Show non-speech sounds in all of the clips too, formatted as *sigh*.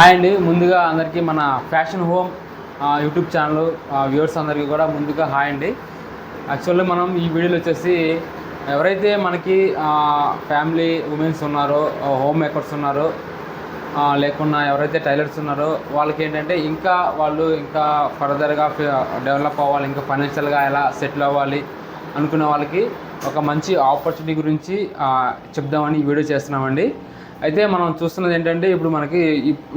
Hi అండి. ముందుగా అందరికీ మన fashion home YouTube channel viewers అందరికీ కూడా ముందుగా హాయ్ అండి. యాక్చువల్లీ మనం ఈ వీడియోలో వచ్చేసి ఎవరైతే మనకి ఫ్యామిలీ ఉమెన్స్ ఉన్నారో హోమ్ మేకర్స్ ఉన్నారో లేకున్నా ఎవరైతే టైలర్స్ ఉన్నారో వాళ్ళకి ఏంటంటే ఇంకా వాళ్ళు ఇంకా ఫర్దర్గా డెవలప్ అవ్వాలి ఇంకా ఫైనాన్షియల్గా ఎలా సెటిల్ అవ్వాలి అనుకునే వాళ్ళకి ఒక మంచి ఆపర్చునిటీ గురించి చెప్దామని ఈ వీడియో చేస్తున్నామండి. అయితే మనం చూస్తున్నది ఏంటంటే ఇప్పుడు మనకి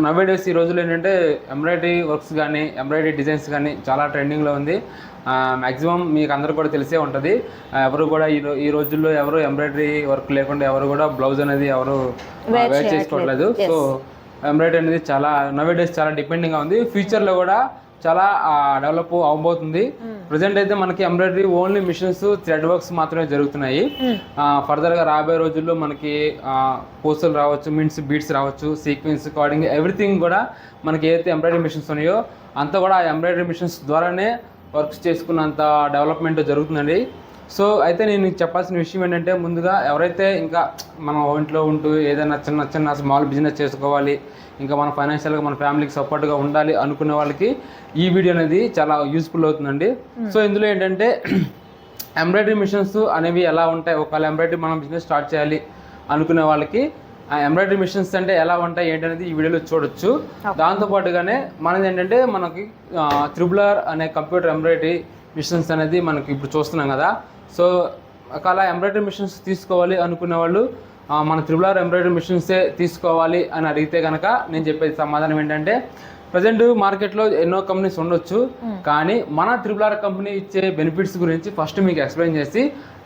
నవే డేస్ ఈ రోజుల్లో ఏంటంటే ఎంబ్రాయిడరీ వర్క్స్ కానీ ఎంబ్రాయిడరీ డిజైన్స్ కానీ చాలా ట్రెండింగ్లో ఉంది. మ్యాక్సిమం మీకు అందరూ కూడా తెలిసే ఉంటుంది. ఎవరు కూడా ఈ ఈ రోజుల్లో ఎవరు ఎంబ్రాయిడరీ వర్క్ లేకుండా ఎవరు కూడా బ్లౌజ్ అనేది ఎవరు వేర్ చేసుకోవట్లేదు. సో ఎంబ్రాయిడరీ అనేది చాలా నవే డేస్ చాలా డిపెండింగ్గా ఉంది. ఫ్యూచర్లో కూడా చాలా డెవలప్ అవబోతుంది. ప్రజెంట్ అయితే మనకి embroidery only machines thread works మాత్రమే జరుగుతున్నాయి. ఫర్దర్గా రాబోయే రోజుల్లో మనకి పూసలు రావచ్చు మిన్స్ బీట్స్ రావచ్చు సీక్వెన్స్ కార్డింగ్ ఎవ్రీథింగ్ కూడా మనకి ఏదైతే ఎంబ్రాయిడరీ మిషన్స్ ఉన్నాయో అంతా కూడా ఆ ఎంబ్రాయిడరీ మిషన్స్ ద్వారానే వర్క్స్ చేసుకున్నంత డెవలప్మెంట్ జరుగుతుందండి. సో అయితే నేను చెప్పాల్సిన విషయం ఏంటంటే ముందుగా ఎవరైతే ఇంకా మన ఇంట్లో ఉంటూ ఏదైనా చిన్న చిన్న స్మాల్ బిజినెస్ చేసుకోవాలి ఇంకా మన ఫైనాన్షియల్గా మన ఫ్యామిలీకి సపోర్ట్గా ఉండాలి అనుకునే వాళ్ళకి ఈ వీడియో అనేది చాలా యూస్ఫుల్ అవుతుందండి. సో ఇందులో ఏంటంటే *clears throat* ఎంబ్రాయిడరీ మిషన్స్ అనేవి ఎలా ఉంటాయి ఒకవేళ ఎంబ్రాయిడరీ మనం బిజినెస్ స్టార్ట్ చేయాలి అనుకునే వాళ్ళకి ఆ ఎంబ్రాయిడరీ మిషన్స్ అంటే ఎలా ఉంటాయి ఏంటనేది ఈ వీడియోలో చూడొచ్చు. దాంతో పాటుగానే మనది ఏంటంటే మనకి త్రిబులర్ అనే కంప్యూటర్ ఎంబ్రాయిడరీ మిషన్స్ అనేది మనకి ఇప్పుడు చూస్తున్నాం కదా. సో ఒకవేళ ఎంబ్రాయిడరీ మిషన్స్ తీసుకోవాలి అనుకునే వాళ్ళు మన త్రిబులర్ ఎంబ్రాయిడరీ మిషన్సే తీసుకోవాలి అని అడిగితే కనుక నేను చెప్పేది సమాధానం ఏంటంటే ప్రజెంట్ మార్కెట్లో ఎన్నో కంపెనీస్ ఉండొచ్చు కానీ మన త్రిబులార్ కంపెనీ ఇచ్చే బెనిఫిట్స్ గురించి ఫస్ట్ మీకు ఎక్స్ప్లెయిన్ చేసి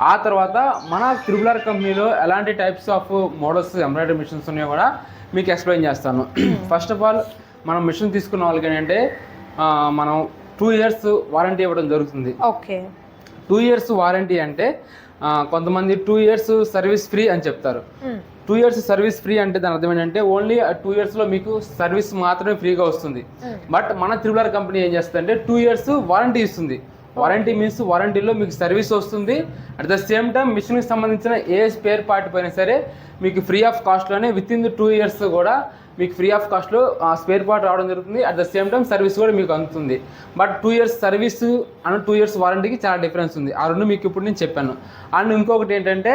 ఆ తర్వాత మన త్రిబులార్ కంపెనీలో ఎలాంటి types of models embroidery machines ఉన్నాయో కూడా మీకు ఎక్స్ప్లెయిన్ చేస్తాను. ఫస్ట్ ఆఫ్ ఆల్ మనం మిషన్ తీసుకున్న వాళ్ళకి ఏంటంటే మనం టూ ఇయర్స్ వారంటీ ఇవ్వడం జరుగుతుంది. ఓకే టూ ఇయర్స్ వారంటీ అంటే కొంతమంది టూ ఇయర్స్ సర్వీస్ ఫ్రీ అని చెప్తారు. టూ ఇయర్స్ సర్వీస్ ఫ్రీ అంటే దాని అర్థం ఏంటంటే ఓన్లీ టూ ఇయర్స్లో మీకు సర్వీస్ మాత్రమే ఫ్రీగా వస్తుంది. బట్ మన త్రిబులర్ కంపెనీ ఏం చేస్తుందంటే టూ ఇయర్స్ వారంటీ ఇస్తుంది. వారంటీ మీన్స్ వారంటీలో మీకు సర్వీస్ వస్తుంది. అట్ ద సేమ్ టైం మిషన్కి సంబంధించిన ఏ స్పేర్ పార్ట్ పైన సరే మీకు free of కాస్ట్లోనే with in the two years కూడా మీకు ఫ్రీ ఆఫ్ కాస్ట్లో స్పేర్ పార్ట్ రావడం జరుగుతుంది. At the same time service కూడా మీకు అందుతుంది. But two years service and two years వారంటీకి చాలా డిఫరెన్స్ ఉంది. ఆ రెండు మీకు ఇప్పుడు నేను చెప్పాను. అండ్ ఇంకొకటి ఏంటంటే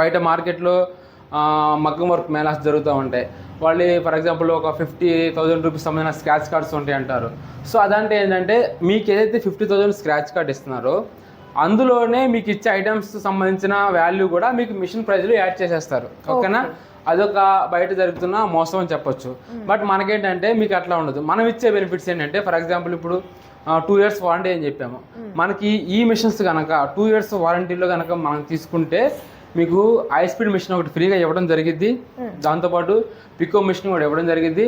బయట మార్కెట్లో మగ్గం వర్క్ మేళాస్ జరుగుతూ ఉంటాయి. వాళ్ళు ఫర్ ఎగ్జాంపుల్ ఒక ఫిఫ్టీ థౌజండ్ రూపీస్ సంబంధించిన స్క్రాచ్ కార్డ్స్ ఉంటాయి అంటారు. సో అదంటే ఏంటంటే మీకు ఏదైతే ఫిఫ్టీ థౌజండ్ స్క్రాచ్ కార్డ్ ఇస్తున్నారో అందులోనే మీకు ఇచ్చే ఐటమ్స్ సంబంధించిన వాల్యూ కూడా మీకు మిషన్ ప్రైజ్లో యాడ్ చేసేస్తారు. ఓకేనా అదొక బయట జరుగుతున్న మోసం అని చెప్పొచ్చు. బట్ మనకేంటంటే మీకు అట్లా ఉండదు. మనం ఇచ్చే బెనిఫిట్స్ ఏంటంటే ఫర్ ఎగ్జాంపుల్ ఇప్పుడు టూ ఇయర్స్ వారంటీ అని చెప్పాము. మనకి ఈ మిషన్స్ కనుక టూ ఇయర్స్ వారంటీలో కనుక మనం తీసుకుంటే మీకు హై స్పీడ్ మిషన్ ఒకటి ఫ్రీగా ఇవ్వడం జరిగింది దాంతోపాటు పికో మిషన్ కూడా ఇవ్వడం జరిగింది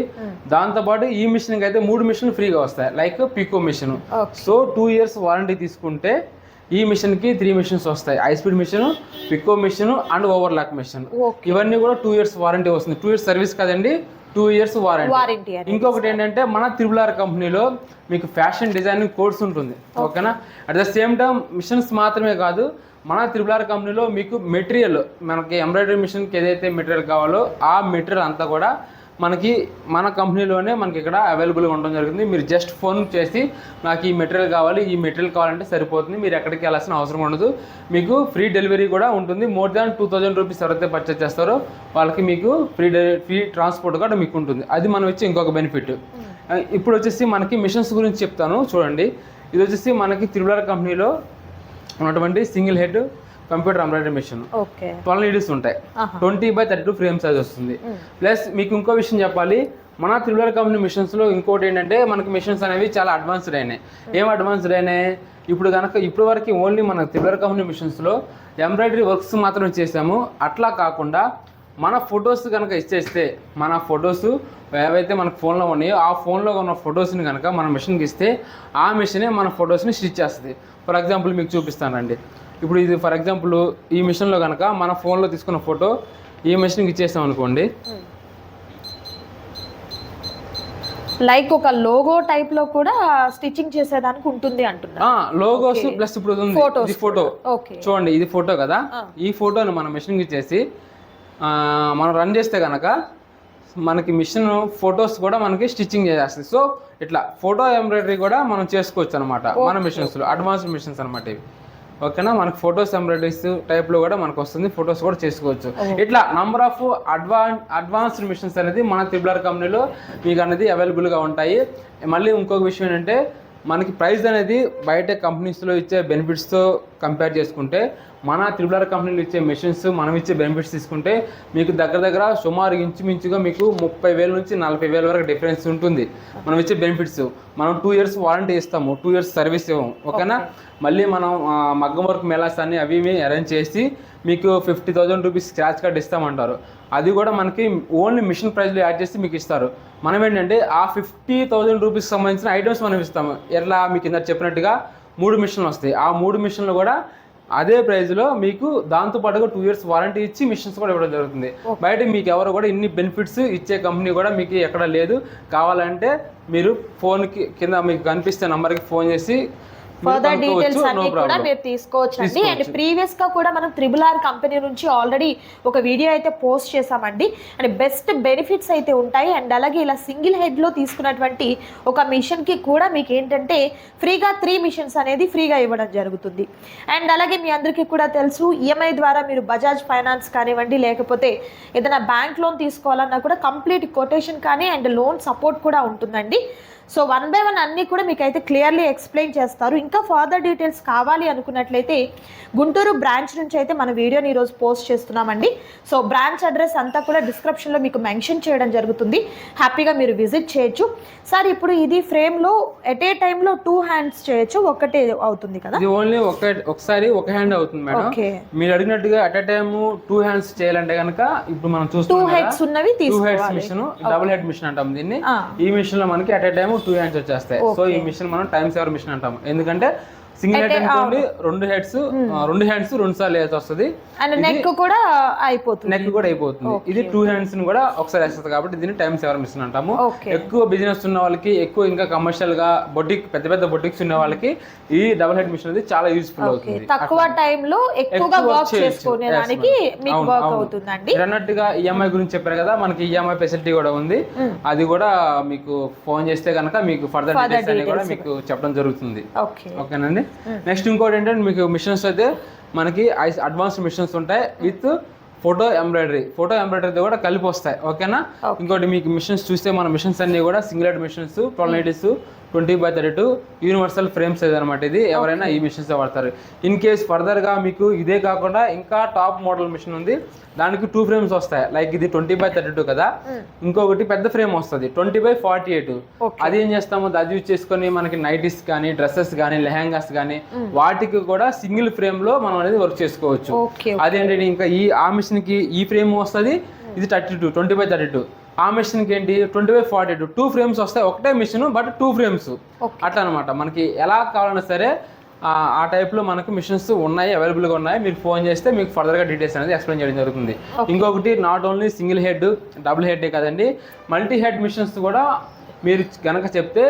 దాంతోపాటు ఈ మిషన్కి అయితే మూడు మిషన్లు ఫ్రీగా వస్తాయి. Like pico machine so two years warranty తీసుకుంటే ఈ మిషన్కి త్రీ మిషన్స్ వస్తాయి. High speed machine pico machine and over lock machine ఇవన్నీ కూడా టూ ఇయర్స్ వారంటీ వస్తుంది. టూ ఇయర్స్ సర్వీస్ కదండి టూ ఇయర్స్ వారంటీ. ఇంకొకటి ఏంటంటే మన త్రిబులార్ కంపెనీలో మీకు ఫ్యాషన్ డిజైనింగ్ కోర్స్ ఉంటుంది. ఓకేనా? At the same time machines మాత్రమే కాదు మన త్రిబులార్ కంపెనీలో మీకు మెటీరియల్ మనకి ఎంబ్రాయిడరీ మిషన్కి ఏదైతే మెటీరియల్ కావాలో ఆ మెటీరియల్ అంతా కూడా మనకి మన కంపెనీలోనే మనకి ఇక్కడ అవైలబుల్గా ఉండడం జరుగుతుంది. మీరు జస్ట్ ఫోన్ చేసి నాకు ఈ మెటీరియల్ కావాలి ఈ మెటీరియల్ కావాలంటే సరిపోతుంది మీరు ఎక్కడికి వెళ్ళాల్సిన అవసరం ఉండదు. మీకు ఫ్రీ డెలివరీ కూడా ఉంటుంది. More than two thousand rupees ఎవరైతే పర్చేస్ చేస్తారో వాళ్ళకి మీకు ఫ్రీ డెలి ఫ్రీ ట్రాన్స్పోర్ట్ కూడా మీకు ఉంటుంది. అది మనం ఇచ్చే ఇంకొక బెనిఫిట్ ఇప్పుడు వచ్చేసి మనకి మిషన్స్ గురించి చెప్తాను. చూడండి. ఇది వచ్చేసి మనకి త్రిబులర్ కంపెనీలో ఉన్నటువంటి single head computer embroidery machine. Okay. Twelve needles ఉంటాయి. Twenty by thirty two frame size వస్తుంది. ప్లస్ మీకు ఇంకో విషయం చెప్పాలి. మన త్రిబులర్ కంపెనీ మిషన్స్లో ఇంకోటి ఏంటంటే మనకి మిషన్స్ అనేవి చాలా అడ్వాన్స్డ్ అయినాయి. ఏం అడ్వాన్స్డ్ అయినాయి? ఇప్పుడు కనుక ఇప్పుడు వరకు ఓన్లీ మన త్రిబులర్ కంపెనీ మిషన్స్లో ఎంబ్రాయిడరీ వర్క్స్ మాత్రం చేసాము అట్లా కాకుండా మన ఫొటోస్ కనుక ఇచ్చేస్తే మన ఫొటోస్ ఏవైతే మన ఫోన్లో ఉన్నాయో ఆ ఫోన్లో ఉన్న ఫొటోస్ని కనుక మన మిషన్కి ఇస్తే ఆ మిషనే మన ఫొటోస్ని స్టిచ్ చేస్తుంది. ఫర్ ఎగ్జాంపుల్ మీకు చూపిస్తానండి ఇప్పుడు ఇది ఫర్ ఎగ్జాంపుల్ ఈ మిషన్లో కనుక మన ఫోన్లో తీసుకున్న ఫోటో ఈ మిషన్కి ఇచ్చేస్తాం అనుకోండి. లైక్ ఒక లోగో టైప్లో కూడా స్టిచ్చింగ్ చేసేదానికి ఉంటుంది అంటున్నారు లోగోస్ ప్లస్ ఇప్పుడు ఇది ఫోటో చూడండి ఇది ఫోటో కదా. ఈ ఫోటోని మనం మిషన్కి ఇచ్చేసి మనం రన్ చేస్తే కనుక మనకి మిషన్ ఫొటోస్ కూడా మనకి స్టిచ్చింగ్ చేసేస్తుంది. సో ఇట్లా ఫోటో ఎంబ్రాయిడరీ కూడా మనం చేసుకోవచ్చు అనమాట మన మిషన్స్లో అడ్వాన్స్డ్ మిషన్స్ అనమాట ఇవి. ఓకేనా? మనకి ఫొటోస్ ఎంబ్రాయిడరీస్ టైప్లో కూడా మనకు వస్తుంది. ఫొటోస్ కూడా చేసుకోవచ్చు. ఇట్లా number of advance advanced machines అనేది మన త్రిబులర్ కంపెనీలో మీకు అనేది అవైలబుల్గా ఉంటాయి. మళ్ళీ ఇంకొక విషయం ఏంటంటే మనకి ప్రైస్ అనేది బయట కంపెనీస్లో ఇచ్చే బెనిఫిట్స్తో కంపేర్ చేసుకుంటే మన త్రిబులర్ కంపెనీలు ఇచ్చే మెషిన్స్ మనం ఇచ్చే బెనిఫిట్స్ తీసుకుంటే మీకు దగ్గర దగ్గర సుమారు ఇంచుమించుగా మీకు ముప్పై వేల నుంచి నలభై వేల వరకు డిఫరెన్స్ ఉంటుంది. మనం ఇచ్చే బెనిఫిట్స్ మనం టూ ఇయర్స్ వారంటీ ఇస్తాము టూ ఇయర్స్ సర్వీస్ ఇవ్వము ఓకేనా? మళ్ళీ మనం మగ్గం వర్క్ మెలాస్ అన్ని అవి అరేంజ్ చేసి మీకు fifty thousand rupees scratch card ఇస్తామంటారు. అది కూడా మనకి ఓన్లీ మిషన్ ప్రైస్లో యాడ్ చేసి మీకు ఇస్తారు. మనం ఏంటంటే ఆ ఫిఫ్టీ థౌసండ్ రూపీస్ సంబంధించిన ఐటమ్స్ మనం ఇస్తాము. ఎట్లా మీకు ఇందాక చెప్పినట్టుగా మూడు మిషన్లు వస్తాయి. ఆ మూడు మిషన్లు కూడా అదే ప్రైస్లో మీకు దాంతో పాటుగా టూ ఇయర్స్ వారంటీ ఇచ్చి మిషన్స్ కూడా ఇవ్వడం జరుగుతుంది. బయట మీకు ఎవరు కూడా ఇన్ని బెనిఫిట్స్ ఇచ్చే కంపెనీ కూడా మీకు ఎక్కడ లేదు. కావాలంటే మీరు ఫోన్కి కింద మీకు కనిపిస్తే నంబర్కి ఫోన్ చేసి ఫర్దర్ డీటెయిల్స్ అన్ని కూడా. మీరు తీసుకోవచ్చు అండి. ప్రీవియస్గా కూడా మనం త్రిబుల్ ఆర్ కంపెనీ నుంచి ఆల్రెడీ ఒక వీడియో అయితే పోస్ట్ చేసామండి అండ్ బెస్ట్ బెనిఫిట్స్ అయితే ఉంటాయి. అండ్ అలాగే ఇలా సింగిల్ హెడ్లో తీసుకున్నటువంటి ఒక మిషన్కి కూడా మీకు ఏంటంటే ఫ్రీగా త్రీ మిషన్స్ అనేది ఫ్రీగా ఇవ్వడం జరుగుతుంది. అండ్ అలాగే మీ అందరికీ కూడా తెలుసు ఈఎంఐ ద్వారా మీరు బజాజ్ ఫైనాన్స్ కానివ్వండి లేకపోతే ఏదైనా బ్యాంక్ లోన్ తీసుకోవాలన్నా కూడా కంప్లీట్ కొటేషన్ కానీ అండ్ లోన్ సపోర్ట్ కూడా ఉంటుందండి. సో వన్ బై వన్ అన్నీ కూడా మీకు అయితే క్లియర్లీ ఎక్స్ప్లెయిన్ చేస్తారు. ఇంకా ఫర్దర్ డీటెయిల్స్ కావాలి అనుకున్నట్లయితే గుంటూరు బ్రాంచ్ నుంచి అయితే మన వీడియోని ఈరోజు పోస్ట్ చేస్తున్నామండి. సో బ్రాంచ్ అడ్రస్ అంతా కూడా డిస్క్రిప్షన్లో మీకు మెన్షన్ చేయడం జరుగుతుంది. హ్యాపీగా మీరు విజిట్ చేయొచ్చు. సార్ ఇప్పుడు ఇది ఫ్రేమ్లో ఎట్ ఏ టైంలో టూ హ్యాండ్స్ చేయొచ్చు ఒక్కటే అవుతుంది కదా? ఇది ఓన్లీ ఒక ఒకసారి ఒక హ్యాండ్ అవుతుంది మేడం. ఓకే. మీరు అడిగినట్టుగా at a time two hands చేయాలంటే కనుక ఇప్పుడు మనం టూ చూస్తున్నాం హెడ్స్ ఉన్నవి two heads machine double head machine అంటాం దీన్ని. ఈ మిషన్లో మనకి at a time two hands వచ్చేస్తాయి సో ఈ మిషన్ మనం టైం సేవర్ మిషన్ అంటాం ఎందుకంటే సింగిల్ హెడ్ అనుకోండి రెండు హెడ్స్ రెండు హ్యాండ్స్ రెండు సార్లు వేసి వస్తుంది. అండ్ నెక్ కూడా అయిపోతుంది. నెక్ కూడా అయిపోతుంది. ఇది టూ హ్యాండ్స్ని కూడా ఒకసారి వేస్తుంది కాబట్టి దీన్ని టైం సేవర్ మిషన్ అంటాము. ఎక్కువ బిజినెస్ ఉన్న వాళ్ళకి ఎక్కువ ఇంకా కమర్షియల్గా బొటిక్ పెద్ద పెద్ద బొటిక్స్ ఉన్న వాళ్ళకి ఈ డబుల్ హెడ్ మిషన్ అనేది చాలా యూస్ఫుల్ అవుతుంది. తక్కువ టైంలో ఎక్కువగా ఎక్కువ వర్క్ madam. మీకు వర్క్. అవుతుందండి. అన్నట్టుగా ఈఎంఐ గురించి చెప్పారు కదా మనకి ఈఎంఐ ఫెసిలిటీ కూడా ఉంది. అది కూడా మీకు ఫోన్ చేస్తే కనుక మీకు ఫర్దర్ డీటెయిల్స్ అన్ని కూడా మీకు చెప్పడం జరుగుతుంది. ఓకే. నెక్స్ట్ ఇంకోటి ఏంటంటే మీకు మిషన్స్ అయితే మనకి అడ్వాన్స్ మిషన్స్ ఉంటాయి with photo embroidery photo embroidery కూడా కలిపి వస్తాయి. ఓకేనా ఇంకోటి మీకు మిషన్స్ చూస్తే మన మిషన్స్ అన్ని కూడా single machines twelve eighties twenty by thirty two universal frame size అనమాట ఇది ఎవరైనా ఈ మిషన్స్ వాడతారు. ఇన్ కేస్ ఫర్దర్గా మీకు ఇదే కాకుండా ఇంకా టాప్ మోడల్ మిషన్ ఉంది. దానికి టూ ఫ్రేమ్స్ వస్తాయి. లైక్ ఇది ట్వంటీ బై థర్టీ టూ కదా. ఇంకొకటి పెద్ద ఫ్రేమ్ వస్తుంది. Twenty by forty eight. అది ఏం చేస్తాము అది యూజ్ చేసుకొని మనకి నైటీస్ కానీ డ్రెస్సెస్ కానీ లెహంగాస్ కానీ వాటికి కూడా సింగిల్ ఫ్రేమ్లో మనం అనేది వర్క్ చేసుకోవచ్చు. అదేంటంటే ఇంకా ఈ ఆ మిషన్కి ఈ ఫ్రేమ్ వస్తుంది. ఇది thirty two twenty by thirty two ఆ మిషన్కి ఏంటి? Twenty by forty two two frames వస్తాయి ఒకటే మిషన్ బట్ టూ ఫ్రేమ్స్. అట్లా అనమాట మనకి ఎలా కావాలన్నా సరే ఆ, ఆ టైప్లో మనకి మిషన్స్ ఉన్నాయి అవైలబుల్గా ఉన్నాయి. మీరు ఫోన్ చేస్తే మీకు ఫర్దర్గా డీటెయిల్స్ అనేది ఎక్స్ప్లెయిన్ చేయడం జరుగుతుంది. ఇంకొకటి not only single head double head కదండి. మల్టీ హెడ్ మిషన్స్ కూడా మీరు కనుక చెప్తే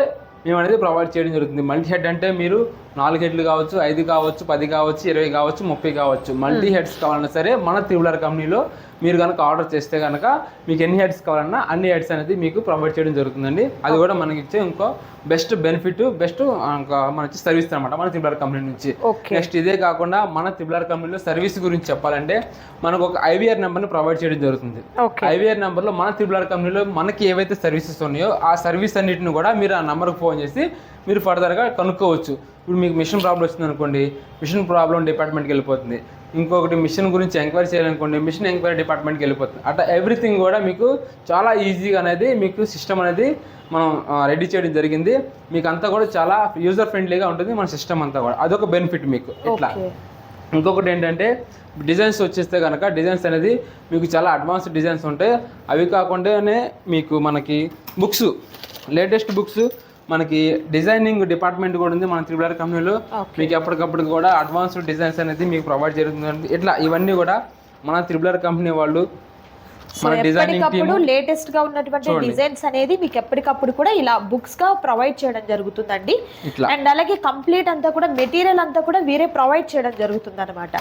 మేము అనేది ప్రొవైడ్ చేయడం జరుగుతుంది. మల్టీ హెడ్ అంటే మీరు నాలుగు హెడ్లు కావచ్చు ఐదు కావచ్చు పది కావచ్చు ఇరవై కావచ్చు ముప్పై కావచ్చు. మల్టీ హెడ్స్ కావాలన్నా సరే మన త్రిబులర్ కంపెనీలో మీరు కనుక ఆర్డర్ చేస్తే కనుక మీకు ఎన్ని హెడ్స్ కావాలన్నా అన్ని హెడ్స్ అనేది మీకు ప్రొవైడ్ చేయడం జరుగుతుందండి. అది కూడా మనకి ఇచ్చే ఇంకో బెస్ట్ బెనిఫిట్ బెస్ట్ ఇంకా మనకి సర్వీస్ అనమాట మన త్రిబులర్ కంపెనీ నుంచి. నెక్స్ట్ ఇదే కాకుండా మన త్రిబులర్ కంపెనీలో సర్వీస్ గురించి చెప్పాలంటే మనకు ఒక ఐవీఆర్ నెంబర్ని ప్రొవైడ్ చేయడం జరుగుతుంది. ఐవీఆర్ నెంబర్లో మన త్రిబులర్ కంపెనీలో మనకి ఏవైతే సర్వీసెస్ ఉన్నాయో ఆ సర్వీస్ అన్నిటిని కూడా మీరు ఆ నెంబర్కి ఫోన్ చేసి మీరు ఫర్దర్గా కనుక్కోవచ్చు. ఇప్పుడు మీకు మిషన్ ప్రాబ్లం వచ్చింది అనుకోండి మిషన్ ప్రాబ్లం డిపార్ట్మెంట్కి వెళ్ళిపోతుంది. ఇంకొకటి మిషన్ గురించి ఎంక్వైరీ చేయాలనుకోండి మిషన్ ఎంక్వైరీ డిపార్ట్మెంట్కి వెళ్ళిపోతుంది. అట్లా ఎవ్రీథింగ్ కూడా మీకు చాలా ఈజీగా అనేది మీకు సిస్టమ్ అనేది మనం రెడీ చేయడం జరిగింది. మీకు అంతా కూడా చాలా యూజర్ ఫ్రెండ్లీగా ఉంటుంది మన సిస్టమ్ అంతా కూడా. అదొక బెనిఫిట్ మీకు. ఇట్లా. ఇంకొకటి ఏంటంటే డిజైన్స్ వచ్చేస్తే కనుక డిజైన్స్ అనేది మీకు చాలా అడ్వాన్స్ డిజైన్స్ ఉంటాయి. అవి కాకుండానే మీకు మనకి బుక్స్ లేటెస్ట్ బుక్స్ మనకి డిజైనింగ్ డిపార్ట్మెంట్ కూడా ఉంది మన త్రిబులర్ కంపెనీలో Okay. మీకు ఎప్పటికప్పుడు కూడా అడ్వాన్స్డ్ డిజైన్స్ అనేది మీకు ప్రొవైడ్ జరుగుతుంది ఇట్లా ఇవన్నీ కూడా మన త్రిబులర్ కంపెనీ వాళ్ళు సో మన డిజైనింగ్ ఎప్పటికప్పుడు లేటెస్ట్గా ఉన్నటువంటి. డిజైన్స్ అనేది మీకు ఎప్పటికప్పుడు కూడా ఇలా బుక్స్గా ప్రొవైడ్ చేయడం జరుగుతుందండి. అండ్ అలాగే కంప్లీట్ అంతా కూడా మెటీరియల్ అంతా కూడా వీరే ప్రొవైడ్ చేయడం జరుగుతుంది అనమాట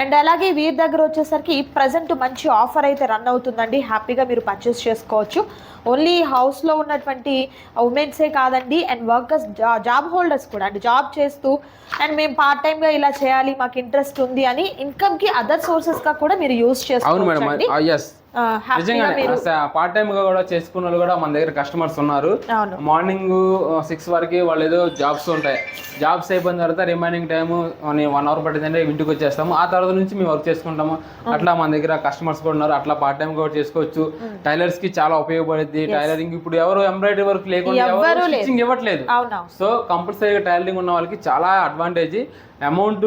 అండ్ అలాగే వీరి దగ్గర వచ్చేసరికి ప్రజెంట్ మంచి ఆఫర్ అయితే రన్ అవుతుందండి. హ్యాపీగా మీరు పర్చేస్ చేసుకోవచ్చు. ఓన్లీ హౌస్లో ఉన్నటువంటి ఉమెన్సే కాదండి. అండ్ వర్కర్స్ జాబ్ హోల్డర్స్ కూడా. అంటే జాబ్ చేస్తూ అండ్ మేము పార్ట్ టైంగా ఇలా చేయాలి మాకు ఇంట్రెస్ట్ ఉంది అని ఇన్కమ్కి అదర్ సోర్సెస్గా కూడా మీరు యూస్ చేసుకోవచ్చు పార్ట్ టైం గా కూడా చేసుకున్న వాళ్ళు కూడా మన దగ్గర కస్టమర్స్ ఉన్నారు. మార్నింగ్ సిక్స్ వరకు వాళ్ళు ఏదో జాబ్స్ ఉంటాయి. జాబ్స్ అయిపోయిన తర్వాత రిమైనింగ్ టైం వన్ అవర్ పట్టిందంటే ఇంటికి వచ్చేస్తాము. ఆ తర్వాత నుంచి మేము వర్క్ చేసుకుంటాము. అట్లా మన దగ్గర కస్టమర్స్ కూడా ఉన్నారు. అట్లా పార్ట్ టైం కూడా చేసుకోవచ్చు. టైలర్స్కి చాలా ఉపయోగపడుద్ది. టైలరింగ్ ఇప్పుడు ఎవరు ఎంబ్రాయిడరీ వర్క్ లేకుండా ఎవరు. స్టిచ్చింగ్ ఇవ్వట్లేదు. సో కంపల్సరీగా టైలరింగ్ ఉన్న వాళ్ళకి చాలా అడ్వాంటేజ్ అమౌంట్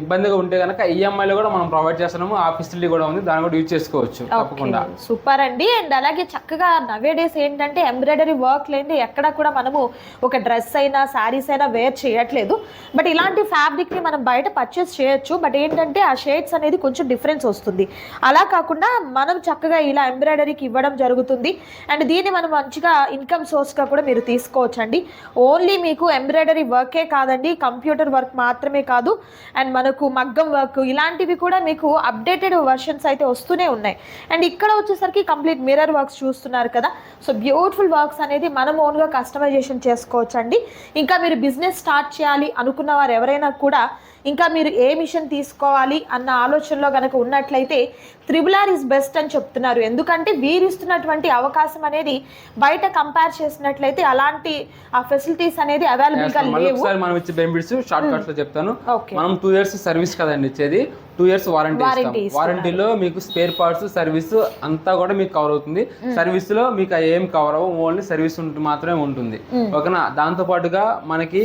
ఇబ్బందిగా ఉంటే కనుక ఈఎంఐలో కూడా మనం ప్రొవైడ్ చేస్తున్నాము ఆ ఫెసిలిటీ కూడా ఉంది దాన్ని కూడా యూజ్ చేసుకోవచ్చు తప్పకుండా. సూపర్ అండి. అండ్ అలాగే చక్కగా నవే డేస్ ఏంటంటే ఎంబ్రాయిడరీ వర్క్ లేని ఎక్కడ కూడా మనము ఒక డ్రెస్ అయినా శారీస్ అయినా వేర్ చేయట్లేదు. బట్ ఇలాంటి ఫ్యాబ్రిక్ని మనం బయట పర్చేస్ చేయొచ్చు. బట్ ఏంటంటే ఆ షేడ్స్ అనేది కొంచెం డిఫరెన్స్ వస్తుంది. అలా కాకుండా మనం చక్కగా ఇలా ఎంబ్రాయిడరీకి ఇవ్వడం జరుగుతుంది. అండ్ దీన్ని మనం మంచిగా ఇన్కమ్ సోర్స్గా కూడా మీరు తీసుకోవచ్చు అండి ఓన్లీ మీకు ఎంబ్రాయిడరీ వర్కే కాదండి కంప్యూటర్ వర్క్ మాత్రమే కాదు కాదు. అండ్ మనకు మగ్గం వర్క్ ఇలాంటివి కూడా మీకు అప్డేటెడ్ వర్షన్స్ అయితే వస్తూనే ఉన్నాయి. అండ్ ఇక్కడ వచ్చేసరికి కంప్లీట్ మిర్రర్ వర్క్స్ చూస్తున్నారు కదా. సో బ్యూటిఫుల్ వర్క్స్ అనేది మనం ఓన్గా కస్టమైజేషన్ చేసుకోవచ్చండి. ఇంకా మీరు బిజినెస్ స్టార్ట్ చేయాలి అనుకున్న వారు ఎవరైనా కూడా ఇంకా మీరు ఏ మిషన్ తీసుకోవాలి అన్న ఆలోచనలో కనుక ఉన్నట్లయితే త్రిబుల్ ఆర్ ఇస్ బెస్ట్ అని చెప్తున్నారు. ఎందుకంటే వీరు ఇస్తున్నటువంటి అవకాశం అనేది బయట కంపేర్ చేసినట్లయితే అలాంటి ఆ ఫెసిలిటీస్ అనేది అవైలబుల్గా మళ్ళీ లేవు. మనం ఇచ్చే బెనిఫిట్స్ షార్ట్ కట్స్లో చెప్తాను. మనం టూ ఇయర్స్ సర్వీస్ కదండి ఇచ్చేది. టూ ఇయర్స్ వారంటీ వారంటీలో మీకు స్పేర్ పార్ట్స్ సర్వీస్ అంతా కూడా మీకు కవర్ అవుతుంది. సర్వీస్లో మీకు ఏం కవర్ అవ్వవు ఓన్లీ సర్వీస్ మాత్రమే ఉంటుంది. ఓకేనా దాంతో పాటుగా మనకి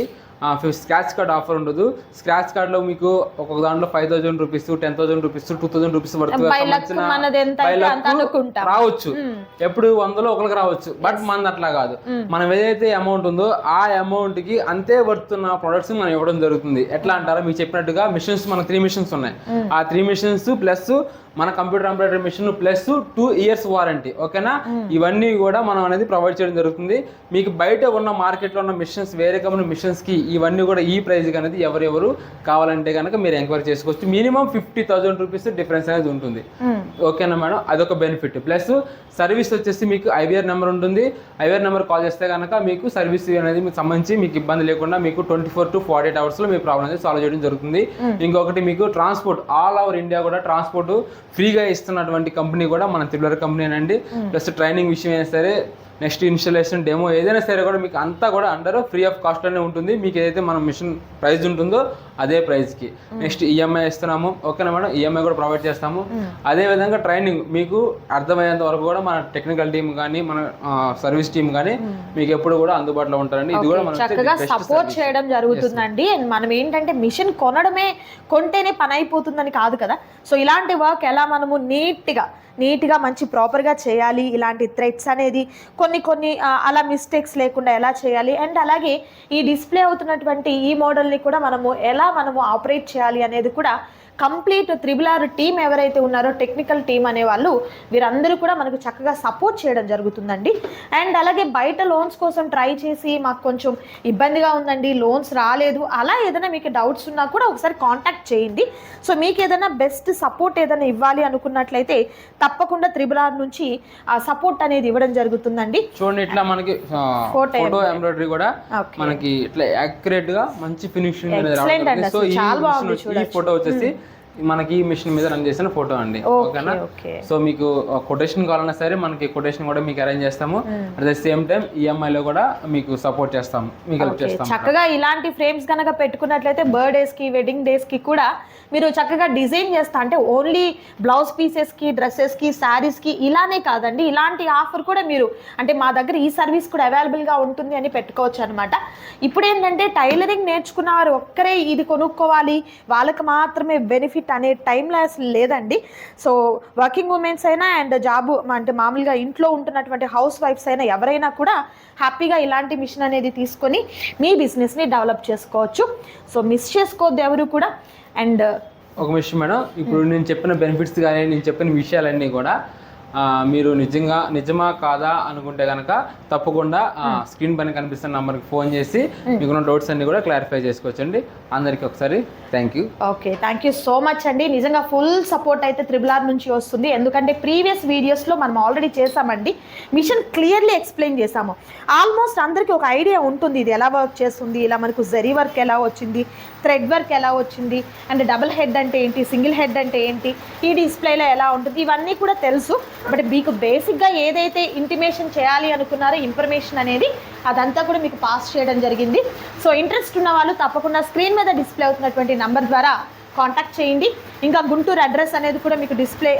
స్క్రాచ్ కార్డ్ ఆఫర్ ఉండదు. స్క్రాచ్ కార్డ్లో మీకు ఒక్కొక్క దాంట్లో five thousand rupees ten thousand rupees two thousand rupees. రావచ్చు. ఎప్పుడు వందలో ఒకరికి రావచ్చు. బట్ మనది అట్లా కాదు. మనం ఏదైతే అమౌంట్ ఉందో ఆ అమౌంట్కి అంతే వర్తున్న ప్రొడక్ట్స్ మనం ఇవ్వడం జరుగుతుంది. ఎట్లా అంటారా మీకు చెప్పినట్టుగా మిషన్స్ మన త్రీ మిషన్స్ ఉన్నాయి. ఆ త్రీ మిషన్స్ ప్లస్ మన computer embroidery machine plus two years warranty ఓకేనా? ఇవన్నీ కూడా మనం అనేది ప్రొవైడ్ చేయడం జరుగుతుంది. మీకు బయట ఉన్న మార్కెట్లో ఉన్న మిషన్స్ వేరే కంపెనీ మిషన్స్కి ఇవన్నీ కూడా ఈ ప్రైస్ అనేది ఎవరెవరు కావాలంటే కనుక మీరు ఎంక్వైరీ చేసుకోవచ్చు. Minimum fifty thousand rupees difference అనేది ఉంటుంది. ఓకేనా మేడం? అదొక బెనిఫిట్. ప్లస్ సర్వీస్ వచ్చేసి మీకు ఐవీఆర్ నెంబర్ ఉంటుంది. ఐవీఆర్ నెంబర్ కాల్ చేస్తే కనుక మీకు సర్వీస్ అనేది మీకు సంబంధించి మీకు ఇబ్బంది లేకుండా మీకు twenty four to forty eight అవర్స్లో మీ ప్రాబ్లం అనేది సాల్వ్ చేయడం జరుగుతుంది. ఇంకొకటి మీకు ట్రాన్స్పోర్ట్. ఆల్ ఓవర్ ఇండియా కూడా ట్రాన్స్పోర్ట్ ఫ్రీగా ఇస్తున్నటువంటి కంపెనీ కూడా మన త్రిబులర్ కంపెనీ అండి ప్లస్ ట్రైనింగ్ విషయం అయినా సరే నెక్స్ట్ ఇన్స్టలేషన్ డెమో ఏదైనా సరే కూడా మీకు అంతా కూడా అండర్ ఫ్రీ ఆఫ్ కాస్ట్ అనే ఉంటుంది. మీకు ఏదైతే మన మిషన్ ప్రైస్ ఉంటుందో అదే ప్రైస్కి నెక్స్ట్ ఈఎంఐ ఇస్తున్నాము. ఓకేనా మేడం? ఈఎంఐ కూడా ప్రొవైడ్ చేస్తాము. అదే విధంగా ట్రైనింగ్ మీకు అర్థమయ్యేంత వరకు కూడా మన టెక్నికల్ టీం కానీ మన సర్వీస్ టీం కానీ మీకు ఎప్పుడు కూడా అందుబాటులో ఉంటారండి. ఇది కూడా మన చక్కగా సపోర్ట్ చేయడం జరుగుతుందండి. మనం ఏంటంటే మిషన్ కొనడమే కొంటేనే పని అయిపోతుందని కాదు కదా. సో ఇలాంటి వర్క్ ఎలా మనము నీట్గా నీట్గా మంచి ప్రాపర్గా చేయాలి. ఇలాంటి థ్రెడ్స్ అనేది కొన్ని కొన్ని అలా మిస్టేక్స్ లేకుండా ఎలా చేయాలి? అండ్ అలాగే ఈ డిస్ప్లే అవుతున్నటువంటి ఈ మోడల్ని కూడా మనము ఎలా మనము ఆపరేట్ చేయాలి అనేది కూడా కంప్లీట్ త్రిబుల్ ఆర్ టీం ఎవరైతే ఉన్నారో టెక్నికల్ టీం అనే వాళ్ళు వీరందరూ కూడా మనకు చక్కగా సపోర్ట్ చేయడం జరుగుతుందండి. అండ్ అలాగే బయట లోన్స్ కోసం ట్రై చేసి మాకు కొంచెం ఇబ్బందిగా ఉందండి లోన్స్ రాలేదు. అలా ఏదైనా మీకు డౌట్స్ ఉన్నా కూడా ఒకసారి కాంటాక్ట్ చేయండి. సో మీకు ఏదైనా బెస్ట్ సపోర్ట్ ఏదైనా ఇవ్వాలి అనుకున్నట్లయితే తప్పకుండా త్రిబుల్ ఆర్ నుంచి ఆ సపోర్ట్ అనేది ఇవ్వడం జరుగుతుందండి. చూడండి ఇట్లా మనకి ఫోటో ఎంబ్రాయిడరీ కూడా మనకి ఇట్లా యాక్యురేట్గా మంచి ఫినిషింగ్ సో ఈ ఫోటో వచ్చేసి మనకి ఈ మిషన్ మీద రన్ చేసిన ఫోటో అండి. ఓకేనా? ఓకే సో మీకు కొటేషన్ కావాలన్నా సరే మనకి కొటేషన్ కూడా మీకు అరేంజ్ చేస్తాము. At the same time EMI లో కూడా మీకు సపోర్ట్ చేస్తాము మీకు హెల్ప్ చేస్తాము చక్కగా ఇలాంటి ఫ్రేమ్స్ కనుక పెట్టుకున్నట్లయితే బర్త్డేస్కి వెడ్డింగ్ డేస్కి కూడా మీరు చక్కగా డిజైన్ చేస్తా అంటే ఓన్లీ బ్లౌజ్ పీసెస్కి డ్రెస్సెస్కి శారీస్కి ఇలానే కాదండి. ఇలాంటి ఆఫర్ కూడా మీరు అంటే మా దగ్గర ఈ సర్వీస్ కూడా అవైలబుల్గా ఉంటుంది అని పెట్టుకోవచ్చు అనమాట ఇప్పుడు ఏంటంటే టైలరింగ్ నేర్చుకున్న వారు ఒక్కరే ఇది కొనుక్కోవాలి. వాళ్ళకి మాత్రమే బెనిఫిట్ అనే టైంలో అసలు లేదండి. సో వర్కింగ్ ఉమెన్స్ అయినా అండ్ జాబ్ అంటే మామూలుగా ఇంట్లో ఉంటున్నటువంటి హౌస్ వైఫ్స్ అయినా ఎవరైనా కూడా హ్యాపీగా ఇలాంటి మిషన్ అనేది తీసుకొని మీ బిజినెస్ని డెవలప్ చేసుకోవచ్చు. సో మిస్ చేసుకోవద్దు ఎవరు కూడా. అండ్ ఒక విషయం మేడం ఇప్పుడు నేను చెప్పిన బెనిఫిట్స్ కానీ నేను చెప్పిన విషయాలన్నీ కూడా మీరు నిజంగా నిజమా కాదా అనుకుంటే కనుక తప్పకుండా స్క్రీన్ పైన కనిపిస్తున్న నంబర్కి ఫోన్ చేసి మీకున్న డౌట్స్ అన్ని కూడా క్లారిఫై చేసుకోవచ్చండి. అందరికీ ఒకసారి thank you. Okay thank you so much అండి. నిజంగా ఫుల్ సపోర్ట్ అయితే త్రిబుల్ ఆర్ నుంచి వస్తుంది. ఎందుకంటే ప్రీవియస్ వీడియోస్లో మనం ఆల్రెడీ చేసామండి మిషన్ క్లియర్లీ ఎక్స్ప్లెయిన్ చేసాము ఆల్మోస్ట్ అందరికీ ఒక ఐడియా ఉంటుంది. ఇది ఎలా వర్క్ చేస్తుంది? ఇలా మనకు జరీ వర్క్ ఎలా వచ్చింది? థ్రెడ్ వర్క్ ఎలా వచ్చింది? అండ్ డబుల్ హెడ్ అంటే ఏంటి? సింగిల్ హెడ్ అంటే ఏంటి? ఈ డిస్ప్లేలో ఎలా ఉంటుంది? ఇవన్నీ కూడా తెలుసు. బట్ మీకు బేసిక్గా ఏదైతే ఇంటిమేషన్ చేయాలి అనుకున్నారో ఇన్ఫర్మేషన్ అనేది అదంతా కూడా మీకు పాస్ చేయడం జరిగింది. సో ఇంట్రెస్ట్ ఉన్న వాళ్ళు తప్పకుండా స్క్రీన్ మీద డిస్ప్లే అవుతున్నటువంటి నంబర్ ద్వారా కాంటాక్ట్ చేయండి. ఇంకా గుంటూరు అడ్రస్ అనేది కూడా మీకు డిస్ప్లే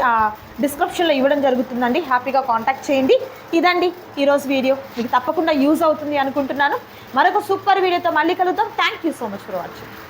డిస్క్రిప్షన్లో ఇవ్వడం జరుగుతుందండి. హ్యాపీగా కాంటాక్ట్ చేయండి. ఇదండి ఈరోజు వీడియో. మీకు తప్పకుండా యూజ్ అవుతుంది అనుకుంటున్నాను. మరొక సూపర్ వీడియోతో మళ్ళీ కలుగుతాం thank you so much for watching